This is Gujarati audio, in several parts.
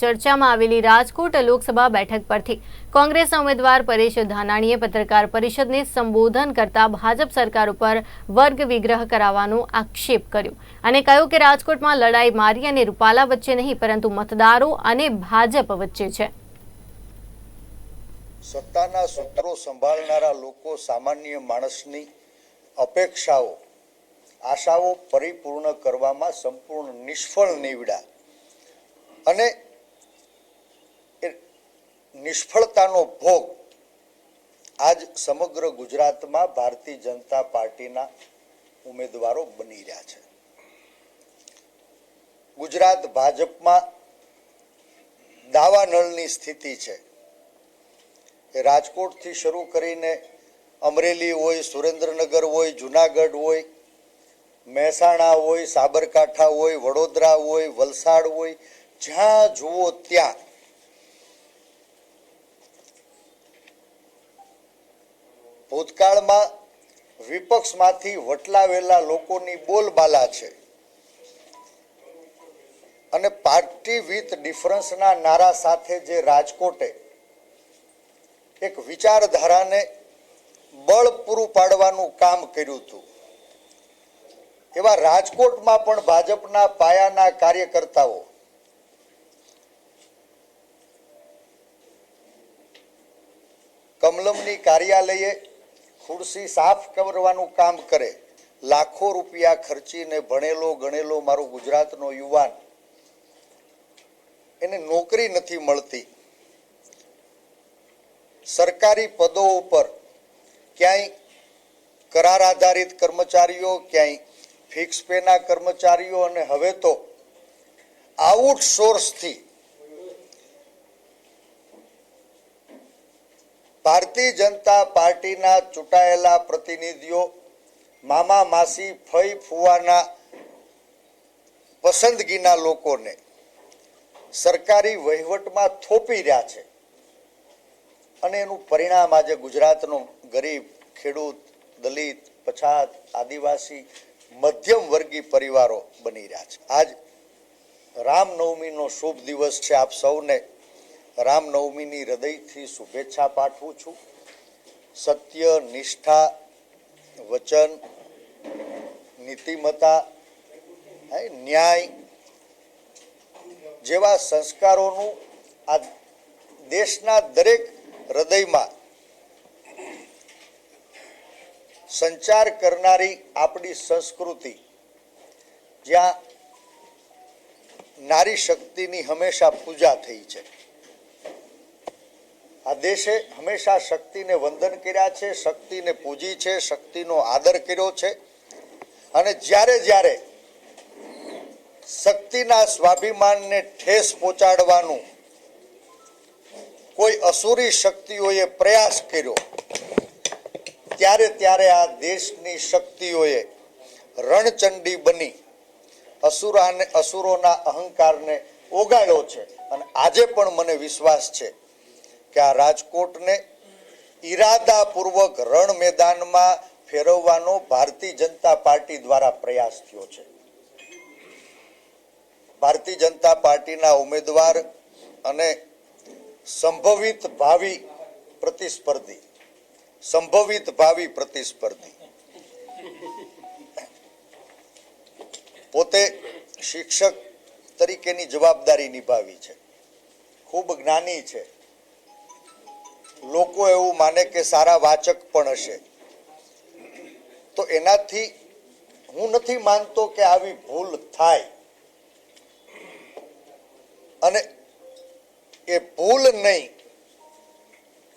ચર્ચામાં આવેલી રાજકોટ લોકસભા બેઠક પરથી કોંગ્રેસના ઉમેદવાર પરેશ ધાનાણીએ પત્રકાર પરિષદને સંબોધન કરતા ભાજપ સરકાર ઉપર વર્ગ વિગ્રહ કરાવવાનો આક્ષેપ કર્યો અને કહ્યું કે રાજકોટમાં લડાઈ મારી અને રૂપાલા વચ્ચે નહીં, પરંતુ મતદારો અને ભાજપ વચ્ચે છે. સત્તાના સૂત્રો સંભાળનારા લોકો, સામાન્ય માણસની અપેક્ષાઓ, આશાઓ પરિપૂર્ણ કરવામાં સંપૂર્ણ નિષ્ફળ નીવડ્યા. અને નિષ્ફળતાનો ભોગ આજ સમગ્ર ગુજરાતમાં ભારતીય જનતા પાર્ટીના ઉમેદવારો બની રહ્યા છે. ગુજરાત ભાજપમાં દાવાનળની સ્થિતિ છે. એ રાજકોટથી શરૂ કરીને અમરેલી હોય, સુરેન્દ્રનગર હોય, જુનાગઢ હોય, મહેસાણા હોય, સાબરકાંઠા હોય, વડોદરા હોય, વલસાડ હોય, જ્યાં જુઓ ત્યાં ભૂતકાળમાં વિપક્ષમાંથી વટલાવેલા લોકોની બોલબાલા છે. અને પાર્ટી વિથ ડિફરન્સના નારા સાથે જે રાજકોટે એક વિચારધારાને બળ પૂરું પાડવાનું કામ કર્યું હતું. એવા રાજકોટમાં પણ ભાજપના પાયાના કાર્યકર્તાઓ કમલમની કાર્યાલયે ખુરશી સાફ કરવાનું કામ કરે. લાખો રૂપિયા ખર્ચીને ભણેલો, ગણેલો મારો ગુજરાતનો યુવાન. એને નોકરી નથી મળતી. સરકારી પદો ઉપર ક્યાંય કરાર આધારિત કર્મચારીઓ, ક્યાંય ફિક્સ પેના કર્મચારીઓ અને હવે તો આઉટસોર્સથી ભારતીય જનતા પાર્ટીના ચૂંટાયેલા પ્રતિનિધિઓ, મામા માસી ફઈ ફુવાના પસંદગીના લોકોને સરકારી વહીવટમાં થોપી રહ્યા છે. અને એનું પરિણામ આજે ગુજરાતનો ગરીબ, ખેડૂત, દલિત, પછાત, આદિવાસી, મધ્યમ વર્ગી પરિવારો બની રહ્યા છે. આજ રામનવમીનો શુભ દિવસ છે આપ સૌને. રામનવમીની હૃદયથી શુભેચ્છા પાઠવું છું. સત્ય, નિષ્ઠા, વચન નીતિમતા ન્યાય જેવા સંસ્કારોનું આ દેશના દરેક હૃદયમાં સંચાર કરનારી આપણી સંસ્કૃતિ, જ્યાં નારી શક્તિની હંમેશા પૂજા થઈ છે. આ દેશે હંમેશા શક્તિને વંદન કર્યા છે, શક્તિને પૂજી છે, શક્તિનો આદર કર્યો છે. અને જ્યારે જ્યારે શક્તિના સ્વાભિમાનને ઠેસ પહોંચાડવાનું કોઈ અસુરી શક્તિઓએ પ્રયાસ કર્યો, ત્યારે ત્યારે આ દેશની શક્તિઓએ રણચંડી બની, અસુરાને, અસુરોના અહંકારને ઓગાળ્યો છે. અને આજે પણ મને વિશ્વાસ છે કે આ રાજકોટને ઈરાદાપૂર્વક રણ મેદાનમાં ફેરવવાનો ભારતીય જનતા પાર્ટી દ્વારા પ્રયાસ થયો છે. ભારતીય જનતા પાર્ટીના ઉમેદવાર અને સંભવિત ભાવિ પ્રતિસ્પર્ધી, સંભવિત ભાવિ પ્રતિસ્પર્ધી. પોતે શિક્ષક તરીકેની જવાબદારી નિભાવી છે. ખૂબ જ્ઞાની છે. લોકો એવું માને કે સારા વાચક પણ હશે. તો એનાથી હું નથી માનતો કે આવી ભૂલ થાય. અને એ ભૂલ નહીં,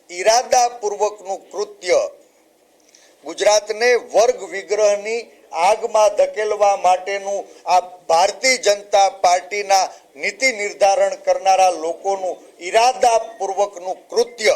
ઈરાદાપૂર્વકનું કૃત્ય ગુજરાતને વર્ગ વિગ્રહની આગમાં ધકેલવા માટેનું આ ભારતીય જનતા પાર્ટીના નીતિ નિર્ધારણ કરનારા લોકોનું ઈરાદાપૂર્વકનું કૃત્ય